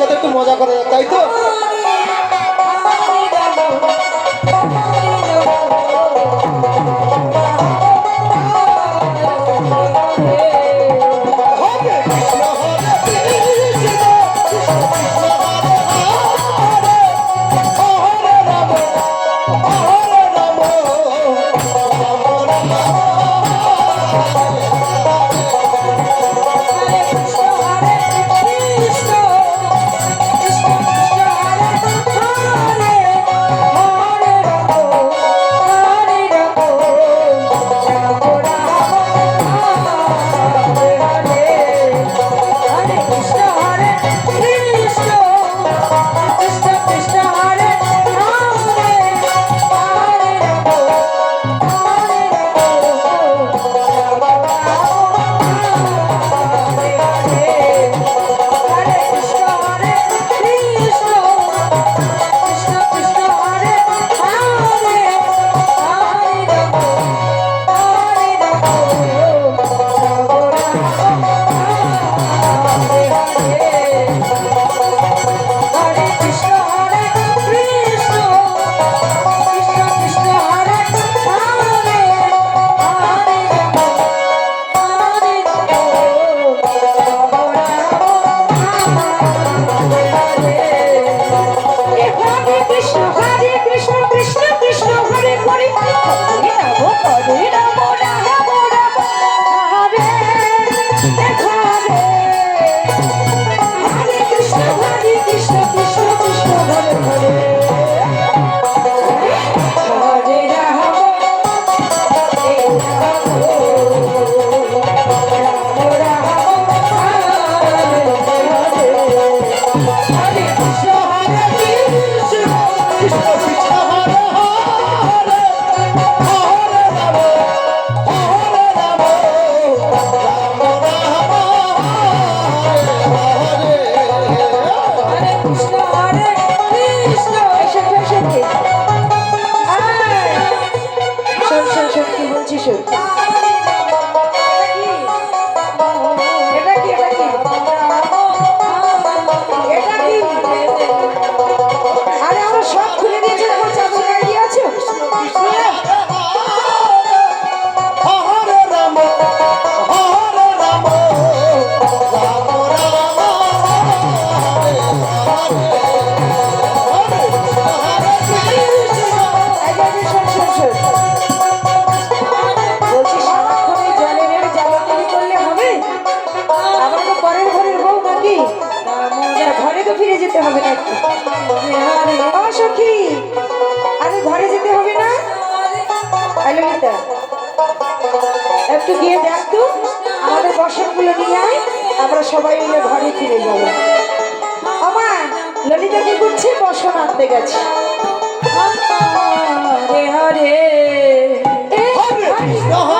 সাথে একটু মজা করা যায় তাই তো যেতে হবে নাকি হ্যাঁ, আরে ঘরে যেতে হবে না? একটু গিয়ে দেখ তো আমাদের বসনগুলো নিয়ে আয় আমরা সবাই মিলে ঘরে ফিরে যাব। আমার ললিতা কি করছে বসন আনতে গেছে। হরে হরে। হরে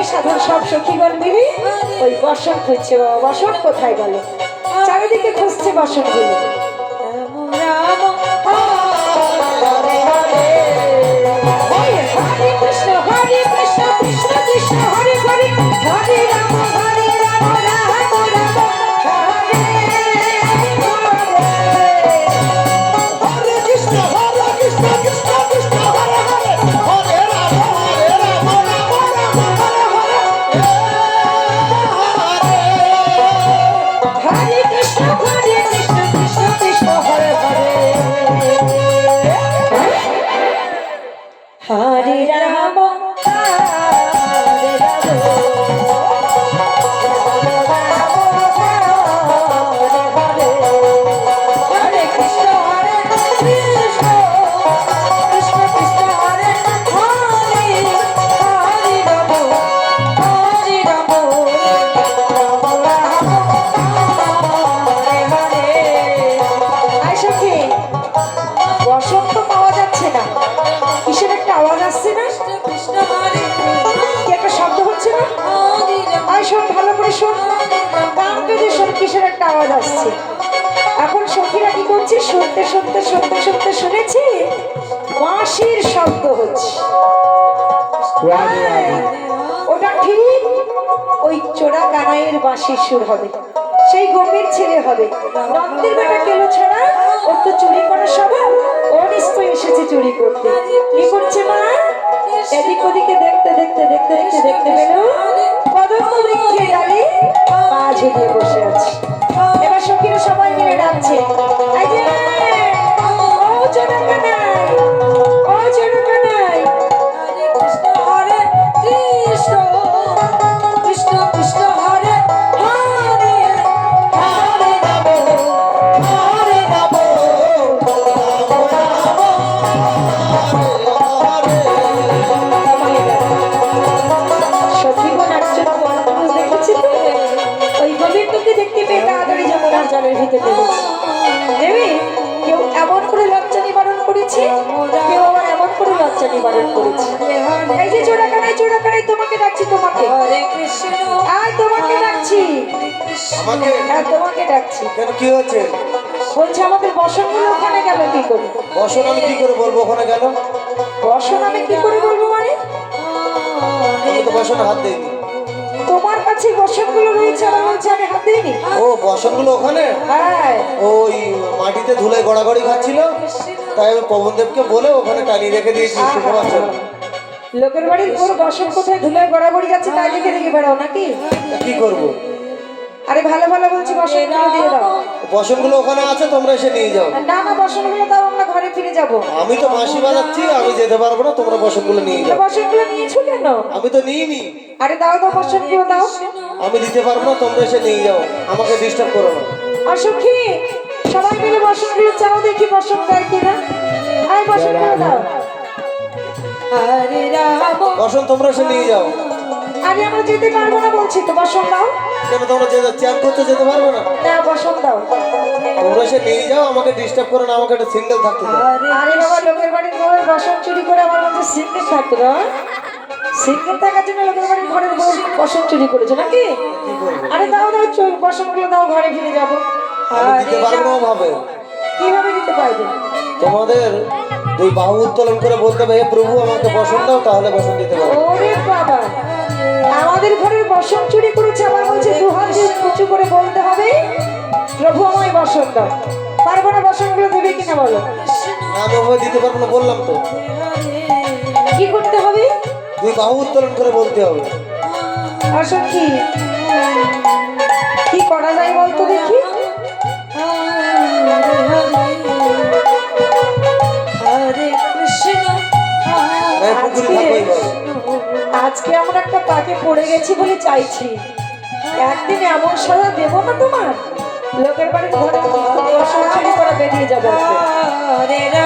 রামরানী সাধন সব সখীগণ মিলি ওই বসন খুঁজছে বাবা বসন কোথায় গেল চারিদিকে খুঁজছে বসনগুলো হরে হরে একটা আওয়াজ আসছে। এখন সখীরা কি করছে? শুনতে শুনতে শুনতে শুনতে শুনেছি? বাঁশির শব্দ হচ্ছে। ওটা ঠিক ওই চোরা কানাইয়ের বাঁশির সুর হবে। সেই গম্ভীর ছেলে হবে। নন্দের বেটা কেলো ছাড়া? ওর তো চুরি করার স্বভাব। ও নিশ্চয়ই এসেছে চুরি করতে। কি করছে মা? এদিক ওদিকে দেখতে দেখতে দেখতে দেখতে দেখতে পেল। কদম্ব বৃক্ষের ডালে পা ঝুলিয়ে বসে আছে। সখীরা সবাই মিলে ডাকছে নিবারণ করেছে। এই যে চোরাকানাই চোরাকানাই তোমাকে ডাকছি তোমাকে। আয় তোমাকে ডাকছি। আমাকে? হ্যাঁ তোমাকে ডাকছি। কেন কি হচ্ছে বলছে আমাদের বসনগুলো ওখানে গেল কি করে? বসন আমি কি করে বলব ওখানে গেল? বসন আমি কি করে বলব মানে? আমি তো বসনে হাত দিইনি। তোমার কাছে বসনগুলো রয়েছে আমার বলছে আমি হাত দিইনি। ও বসনগুলো ওখানে? হ্যাঁ। ওই মাটিতে ধুলে গড়াগড়ি খাচ্ছিল? তাই আমি পবনদেবকে বলে ওখানে টানিয়ে রেখে দিয়েছি শুক্রবার জন্য লোকের বাড়ির পুরো বসন কোথায়? গড়াগড়ি যাচ্ছে তাই দেখে দেখে বেড়াও নাকি? কি করব? আরে ভালো ভালো বলছি বসনগুলো দিয়ে দাও। বসনগুলো ওখানে আছে তোমরা এসে নিয়ে যাও। না না বসনগুলো দাও আমরা ঘরে ফিরে যাব। আমি তো বাঁশি বাজাচ্ছি আমি যেতে পারব না তোমরা বসনগুলো নিয়ে যাও। বসনগুলো নিয়েছো কেন? আমি তো নিইনি। আরে দাও দাও বসনগুলো দাও। আমি দিতে পারব না তোমরা এসে নিয়ে যাও। আমাকে ডিস্টার্ব করো না। আর সখী সবাই মিলে বসনগুলো চাও দেখি বসন দেয় কিনা আয় বসনগুলো দাও। আরে রাম। বসন তোমরা এসে নিয়ে যাও। আরে আমরা যেতে পারব না বলছি তো বসন দাও। কেন তোমরা যেতে চ্যান করতে যেতে পারবে না? না বসন দাও। তোমরা এসে নিয়ে যাও আমাকে ডিস্টার্ব করো না আমাকে একটা সিঙ্গেল থাকতে দাও। আরে বাবা লোকের বাড়ির বউ বসন চুরি করে আমার মধ্যে সিঙ্গেল থাকতো না? সিঙ্গেল থাকার জন্য লোকের বাড়ির ঘরের বউ বসন চুরি করেছে নাকি? কি আরে দাও দাও বসনগুলো দাও ঘরে ফিরে যাব। আমি দিতে পারব না ভাবে কীভাবে দিতে পারবে? তোমাদের দুই বাহু উত্তোলন করে বলতে হবে হে প্রভু আমাকে বসন দাও তাহলে বসন দিতে পারব। ওরে বাবা! আমাদের ঘরের বসন চুরি করেছে আমার বলছে দু হাত উঁচু করে বলতে হবে প্রভু আমায় বসন দাও। পারব না বসনগুলো দেবে কিনা বলো? না দিতে পারব না বললাম তো। কি করতে হবে? দুই বাহু উত্তোলন করে বলতে হবে। আসল কি? কি করা যায় বলতো দেখি? আজকে আজকে আমরা একটা পাকে পড়ে গেছি বলে চাইছি। একদিন এমন সাজা দেবো না তোমার? লোকের বাড়ির ঘরে চুরি করে বেরিয়ে যাবে আজকে। না, না,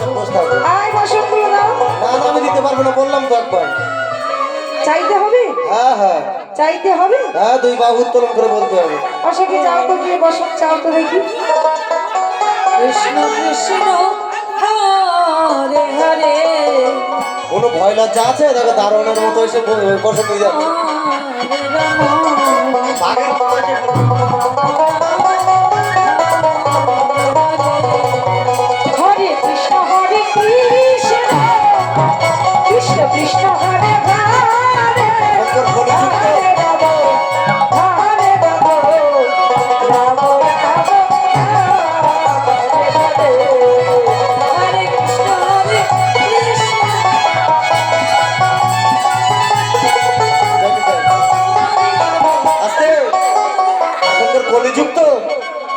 আমি বসে থাকব। আয় বসনগুলো দাও। না না আমি দিতে পারব না বললাম তো একবার। চাইতে হবে? হ্যাঁ হ্যাঁ। চাইতে হবে? হ্যাঁ দুই বাহু উত্তোলন করে বলতে হবে। যাও তো গিয়ে বসো চাও তো দেখি। কৃষ্ণ কৃষ্ণ হরে হরে। কোনো ভয় লজ্জা আছে? দেখো দারোয়ানের মতো এসে বসে নিয়ে যাবে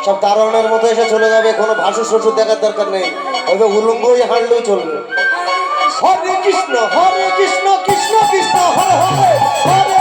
সব দারোয়ানের মতো এসে চলে যাবে, কোনো ভাষু শ্বশুর দেখার দরকার নেই। ওইভাবে উলঙ্গই হাঁটলেই চলবে। হরে কৃষ্ণ হরে কৃষ্ণ কৃষ্ণ কৃষ্ণ, হরে হরে হরে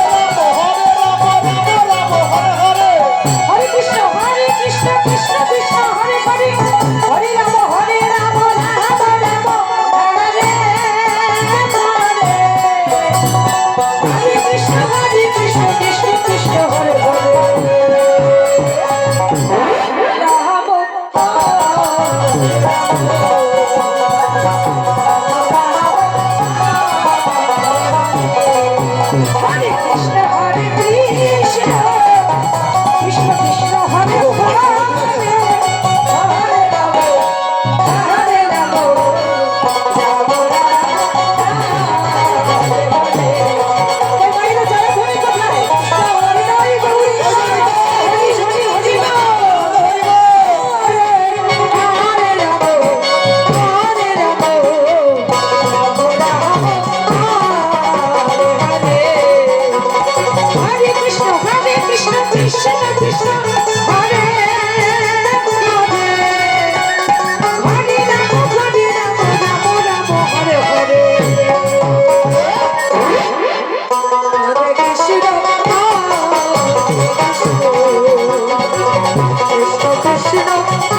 কৃষ্ণ কৃষ্ণ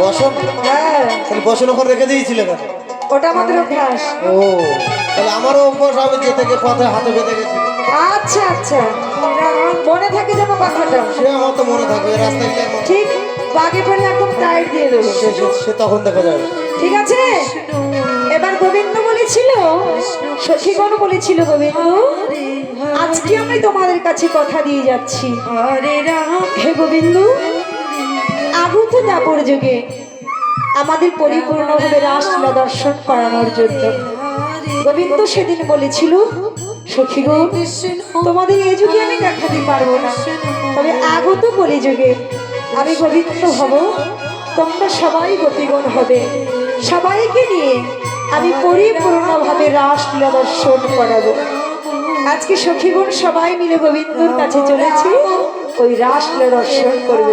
বসন হ্যাঁ। তাহলে বসন ওখানে রেখে দিয়েছিলে কেন? ওটা আমাদের অভ্যাস। ও তাহলে আমারও অভ্যাস আমি যে থেকে পথে হাতে বেঁধে গেছি। আচ্ছা আচ্ছা। মনে থাকে যেন কথাটা। সে আমার তো মনে থাকবে রাস্তায় গেলে ঠিক বাগে একদম টাইট দিয়ে দেবো। সে তখন দেখা যাবে। ঠিক আছে? এবার গোবিন্দ বলেছিল সখীগণ বলেছিল গোবিন্দ আজকে আমি তোমাদের কাছে কথা দিয়ে যাচ্ছি। হে গোবিন্দ আগত দাপর যুগে, আমাদের পরিপূর্ণভাবে রাসলীলা দর্শন করানোর জন্য। গোবিন্দ সেদিন বলেছিল সখীগণ তোমাদের এই যুগে আমি দেখাতে পারব না। তবে আগত কলি যুগে, আমি গোবিন্দ হব, তোমরা সবাই গতিগণ হবে। সবাইকে নিয়ে আমি পরিপূর্ণভাবে রাসলীলা দর্শন করাবো। আজকে সখীগণ সবাই মিলে গোবিন্দর কাছে চলেছি, ওই রাসলীলা দর্শন করবে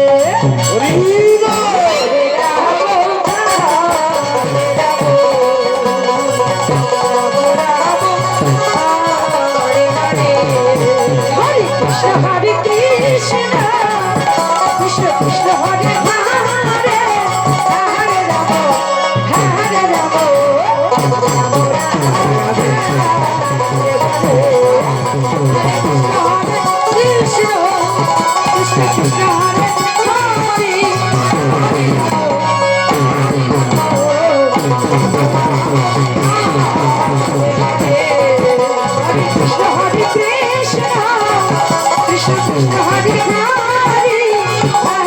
হরে